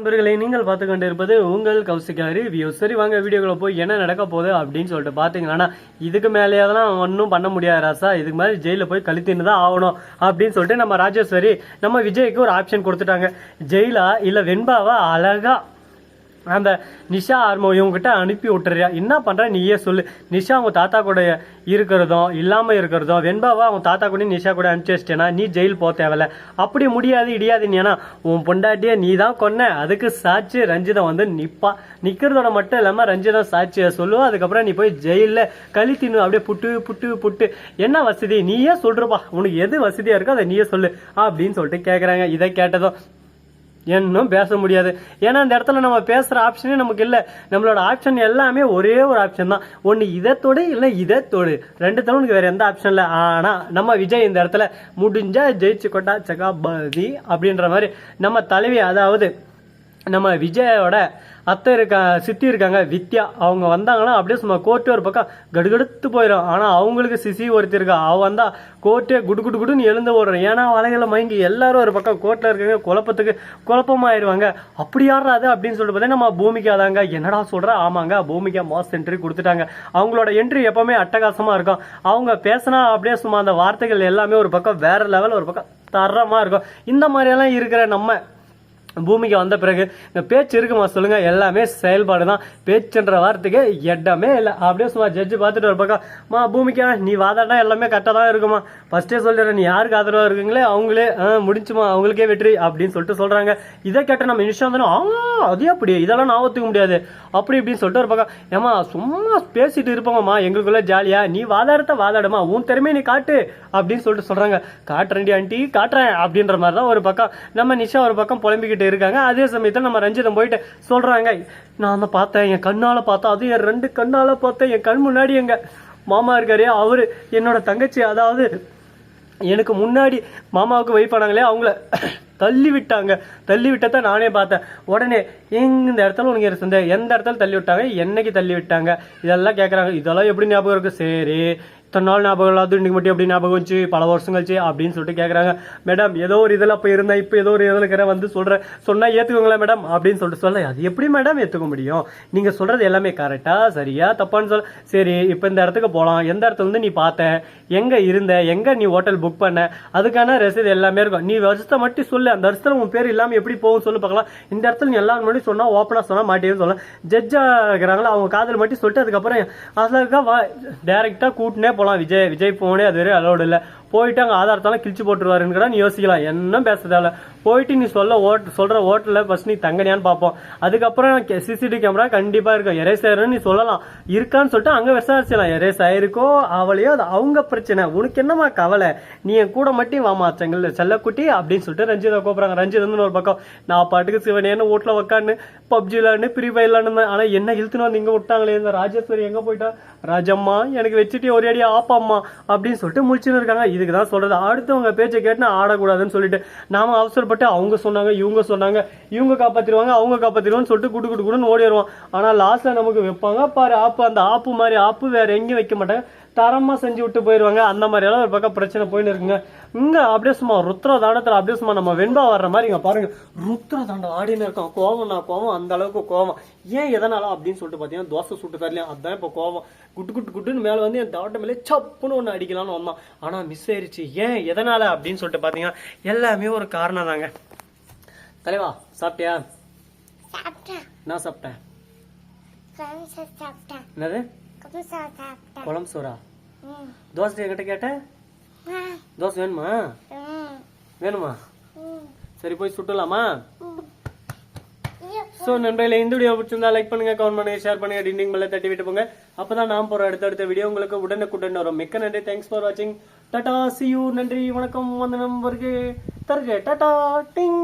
நண்பர்களை நீங்கள் பார்த்து கொண்டிருப்பது உங்கள் கௌசிகா ரிவ்யூ சரி வாங்க வீடியோக்குள்ள போய் என்ன நடக்க போகுது அப்படின்னு சொல்லிட்டு பார்த்தீங்கன்னா இதுக்கு மேலேயெல்லாம் ஒன்றும் பண்ண முடியாது ராசா. இதுக்கு மாதிரி ஜெயிலில் போய் கழித்தின்னு தான் ஆகணும் அப்படின்னு சொல்லிட்டு நம்ம ராஜேஸ்வரி நம்ம விஜய்க்கு ஒரு ஆப்ஷன் கொடுத்துட்டாங்க. ஜெயிலா இல்லை வெண்பாவா? அழகாக அந்த நிஷா ஆர்மோ இவங்ககிட்ட அனுப்பி விட்டுறியா? என்ன பண்ணுற நீயே சொல்லு. நிஷா அவங்க தாத்தா கூட இருக்கிறதும் இல்லாமல் இருக்கிறதும் வெண்பாவா அவங்க தாத்தா கூட நிஷா கூட அனுப்பிச்சி வச்சிட்டேனா? நீ ஜெயில் போக தேவையில்ல. அப்படி முடியாது இடியாது நீ. ஏன்னா உன் பொண்டாட்டியே நீ தான் கொன்ன. அதுக்கு சாட்சி ரஞ்சிதம் வந்து நிற்பா நிற்கிறதோட மட்டும் இல்லாமல் ரஞ்சிதம் சாட்சியை சொல்லுவோம் அதுக்கப்புறம் நீ போய் ஜெயிலில் களி தின்னு அப்படியே புட்டு புட்டு புட்டு. என்ன வசதி? நீயே சொல்கிறப்பா உனக்கு எது வசதியாக இருக்கோ அதை நீயே சொல்லு. அப்படின்னு சொல்லிட்டு கேட்குறாங்க இதை கேட்டதும் இன்னும் பேச முடியாது. ஏன்னா அந்த இடத்துல நம்ம பேசுகிற ஆப்ஷனே நமக்கு இல்லை. நம்மளோட ஆப்ஷன் எல்லாமே ஒரே ஒரு ஆப்ஷன் தான். ஒன்று இதை தொடு இல்லை இதை தொடு. ரெண்டு தவணுக்கு வேறு எந்த ஆப்ஷன் இல்லை ஆனால் நம்ம விஜய் இந்த இடத்துல முடிஞ்சா ஜெயிச்சு கொட்டா சகாபதி அப்படின்ற மாதிரி நம்ம தலைவி அதாவது நம்ம விஜயோட அத்தை இருக்கா சித்தி இருக்காங்க வித்யா. அவங்க வந்தாங்கன்னா அப்படியே சும்மா கோர்ட்டு ஒரு பக்கம் கடுகடுத்து போயிடும் ஆனால் அவங்களுக்கு சிசி ஒருத்தி இருக்கா? அவன் வந்தால் கோர்ட்டே குடு குடு குடுன்னு எழுந்து ஓடுறோம். ஏன்னா வலைகளை மயங்கி எல்லாரும் ஒரு பக்கம் கோர்ட்டில் இருக்காங்க குழப்பத்துக்கு குழப்பமாயிருவாங்க. அப்படி யாராது அப்படின்னு சொல்லிட்டு பார்த்தா நம்ம பூமிக்கா தாங்க என்னடா சொல்கிற ஆமாங்க பூமிக்கா மாஸ் என்ட்ரி கொடுத்துட்டாங்க. அவங்களோட என்ட்ரி எப்போவுமே அட்டகாசமாக இருக்கும். அவங்க பேசினா அப்படியே சும்மா அந்த வார்த்தைகள் எல்லாமே ஒரு பக்கம் வேறு லெவல் ஒரு பக்கம் தரமாக இருக்கும். இந்த மாதிரியெல்லாம் இருக்கிற நம்ம பூமிக்கு வந்த பிறகு இந்த பேச்சு இருக்குமா சொல்லுங்க. எல்லாமே செயல்பாடு தான் பேச்சுன்ற வார்த்தைக்கு இடமே இல்லை. அப்படியே சும்மா ஜட்ஜு பார்த்துட்டு ஒரு பக்கம் மா பூமிக்கா நீ வாதாடா எல்லாமே கரெக்டாக தான் இருக்குமா? ஃபர்ஸ்டே சொல்லிடுறேன் நீ யாருக்கு ஆதரவாக இருக்குங்களே? அவங்களே ஆ, முடிஞ்சுமா? அவங்களுக்கே வெற்றி அப்படின்னு சொல்லிட்டு சொல்கிறாங்க இதை கேட்ட நம்ம நிமிஷம் தானே ஆ அதே அப்படி இதெல்லாம் நான் ஒத்துக்க முடியாது. அப்படி இப்படின்னு சொல்லிட்டு ஒரு பக்கம் ஏமா சும்மா பேசிட்டு இருப்போங்கம்மா எங்களுக்குள்ள ஜாலியா. நீ வாதாடத்தை வாதாடுமா. உன் திறமையை நீ காட்டு. அப்படின்னு சொல்லிட்டு சொல்கிறாங்க காட்டுறேன்டி ஆண்டி. காட்டுறேன். அப்படின்ற மாதிரி தான் ஒரு பக்கம். நம்ம நிஷா ஒரு பக்கம் புலம்பிக்கிட்டு இருக்காங்க. அதே சமயத்தில் நம்ம ரஞ்சிதம் போயிட்டு சொல்கிறாங்க நான் தான் பார்த்தேன் என் கண்ணால் பார்த்தேன் அதுவும் என் ரெண்டு கண்ணால் பார்த்தேன் என் கண் முன்னாடி எங்கள் மாமா இருக்காரு அவர் என்னோட தங்கச்சி அதாவது எனக்கு முன்னாடி மாமாவுக்கு வெயிட் பண்ணாங்களே அவங்கள தள்ளி விட்டாங்க. தள்ளி விட்டதை நானே பார்த்தேன். உடனே எங்க இந்த இடத்துல உனக்கு இருந்தேன் எந்த இடத்துல தள்ளி விட்டாங்க? என்னைக்கு தள்ளி விட்டாங்க? இதெல்லாம் கேட்குறாங்க இதெல்லாம் எப்படி ஞாபகம் இருக்கு? சரி இத்தனை நாள் ஞாபகம் இல்லாத இன்னைக்கு மட்டும் எப்படி ஞாபகம் வந்துச்சு? பல வருஷம் கழிச்சு அப்படின்னு சொல்லிட்டு கேட்குறாங்க மேடம் ஏதோ ஒரு இதில் அப்போ இருந்தேன் இப்போ ஏதோ ஒரு இதில் இருக்கிற வந்து சொல்கிறேன் சொன்னால் ஏற்றுக்கோங்களேன் மேடம்? அப்படின்னு சொல்லிட்டு சொல்ல அது எப்படி மேடம் ஏற்றுக்க முடியும்? நீங்கள் சொல்கிறது எல்லாமே கரெக்டாக சரியா தப்பான்னு சொல்ல சரி இப்போ இந்த இடத்துக்கு போகலாம் எந்த இடத்துல இருந்து நீ பார்த்த? எங்கே இருந்த? எங்கே நீ ஹோட்டல் புக் பண்ண? அதுக்கான ரசீது எல்லாமே இருக்கும். நீ வருஷத்தை மட்டும் சொல்லு. அந்த வருஷத்தில் உன் பேர் இல்லாமல் எப்படி போகும் சொல்லு பார்க்கலாம். இந்த இடத்துல நீ எல்லாரும் முன்னாடி சொன்னால் ஓப்பனாக சொன்னால் மாட்டேன்னு சொல்லலாம். ஜட்ஜாக இருக்கிறாங்களா? அவங்க காதல் மட்டும் சொல்லிட்டு அதுக்கப்புறம் அதுக்காக வா டேரெக்டாக கூட்டினே போகலாம் விஜய் விஜய் போனே அது வரையும் அலோடு இல்லை. போயிட்டு அங்கே ஆதாரத்தெல்லாம் கிழிச்சு போட்டுருவாருன்னு கூட நீ யோசிக்கலாம். என்ன பேசுறதால. போயிட்டு நீ சொல்ல ஓட் சொல்கிற ஓட்டல ஃபஸ்ட் நீ தங்கனியான்னு பார்ப்போம். அதுக்கப்புறம் சிசிடிவி கேமரா கண்டிப்பாக இருக்கும். எரேஸ் ஆயிருன்னு நீ சொல்லலாம். இருக்கான்னு சொல்லிட்டு அங்கே விசாரிச்சலாம் எரேஸ் ஆயிருக்கோ அவளையோ அது அவங்க பிரச்சனை. உனக்கு என்னம்மா கவலை? நீ என் கூட மட்டும் வாமா செங்கல் செல்லக்குட்டி அப்படின்னு சொல்லிட்டு ரஞ்சிதா கூப்பிட்றாங்க. ரஞ்சித் வந்து ஒரு பக்கம் நான் பாட்டுக்கு சிவனேன்னு வீட்டில் உக்கான்னு பப்ஜி விளாண்டு ஃப்ரீ ஃபயர் விளாண்டு ஆனால் என்ன இழுத்துன்னு வந்து இங்கே விட்டாங்களே? இந்த ராஜேஸ்வரி எங்கே போயிட்டா? ராஜம்மா எனக்கு வச்சுட்டு ஒரே அடி ஆப்பாம்மா அப்படின்னு சொல்லிட்டு முடிச்சுன்னு இருக்காங்க. இதுக்கு தான் சொல்றது. அடுத்தவங்க பேச்சை கேட்டு நான் ஆடக்கூடாதுன்னு சொல்லிட்டு நாம அவசரப்பட்டு அவங்க சொன்னாங்க இவங்க சொன்னாங்க இவங்க காப்பாத்திடுவாங்க அவங்க காப்பாத்திடுவான்னு சொல்லிட்டு குடு குடு குடுன்னு ஓடிடுவோம். ஆனா லாஸ்ட்ல நமக்கு வைப்பாங்க. பாரு ஆப்பு அந்த ஆப்பு மாதிரி ஆப்பு வேற எங்கேயும் வைக்க மாட்டாங்க. தரமா செஞ்சு விட்டு போயிருவாங்க. அந்த மாதிரி எல்லாம் ஒரு பக்கம் பிரச்சனை போயின்னு இருக்குங்க. இங்க அப்படியே சும்மா ருத்ர தாண்டத்துல அப்படியே சும்மா நம்ம வெண்பா வர்ற மாதிரி இங்க பாருங்க. ருத்ர தாண்டம் ஆடின்னு இருக்கோம் கோவம் நான் கோவம். அந்த அளவுக்கு கோவம். ஏன் எதனால அப்படின்னு சொல்லிட்டு பாத்தீங்கன்னா தோசை சுட்டு தரலையா? அதான் இப்போ கோவம். குட்டு குட்டு குட்டுன்னு மேல வந்து என் தாட்ட மேலே சப்புன்னு ஒன்று அடிக்கலாம்னு வந்தான். ஆனா மிஸ் ஆயிருச்சு. ஏன்? எதனால அப்படின்னு சொல்லிட்டு பாத்தீங்கன்னா எல்லாமே ஒரு காரணம் தாங்க. தலைவா சாப்பிட்டியா? நான் சாப்பிட்டேன். என்னது? குழம்பு சோறா? தோசை என்கிட்ட கேட்டேன் ஆ, தோசை வேணுமா? வேணுமா? சரி போய் சுட்டலாமா? ஸோ நண்பர்களே இந்த வீடியோ பிடிச்சிருந்தா லைக் பண்ணுங்க கமெண்ட் பண்ணுங்க ஷேர் பண்ணுங்க டிண்டிங் பெல்ல தட்டி விட்டு போங்க. அப்பதான் நான் போற அடுத்தடுத்த வீடியோ உங்களுக்கு உடனுக்குடன் வரும். மிக்க நன்றி தேங்க்ஸ் ஃபார் வாட்சிங் டாடா சி யூ நன்றி வணக்கம் வந்தனம் வருகே தருக டாடா டிங்